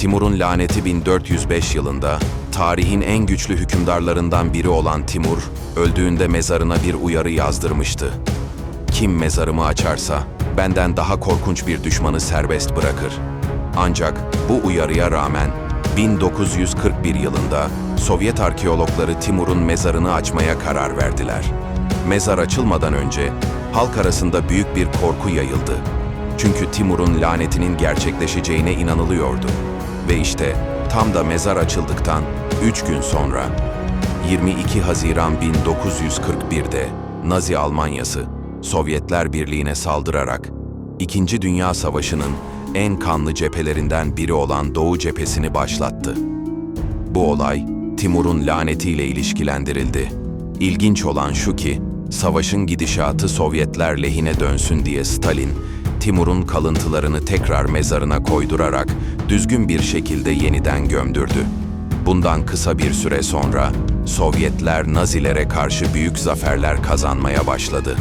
Timur'un laneti 1405 yılında tarihin en güçlü hükümdarlarından biri olan Timur, öldüğünde mezarına bir uyarı yazdırmıştı. Kim mezarımı açarsa benden daha korkunç bir düşmanı serbest bırakır. Ancak bu uyarıya rağmen 1941 yılında Sovyet arkeologları Timur'un mezarını açmaya karar verdiler. Mezar açılmadan önce halk arasında büyük bir korku yayıldı. Çünkü Timur'un lanetinin gerçekleşeceğine inanılıyordu. Ve işte tam da mezar açıldıktan 3 gün sonra 22 Haziran 1941'de Nazi Almanyası Sovyetler Birliği'ne saldırarak İkinci Dünya Savaşı'nın en kanlı cephelerinden biri olan Doğu cephesini başlattı. Bu olay Timur'un lanetiyle ilişkilendirildi. İlginç olan şu ki, savaşın gidişatı Sovyetler lehine dönsün diye Stalin, Timur'un kalıntılarını tekrar mezarına koydurarak düzgün bir şekilde yeniden gömdürdü. Bundan kısa bir süre sonra Sovyetler Nazilere karşı büyük zaferler kazanmaya başladı.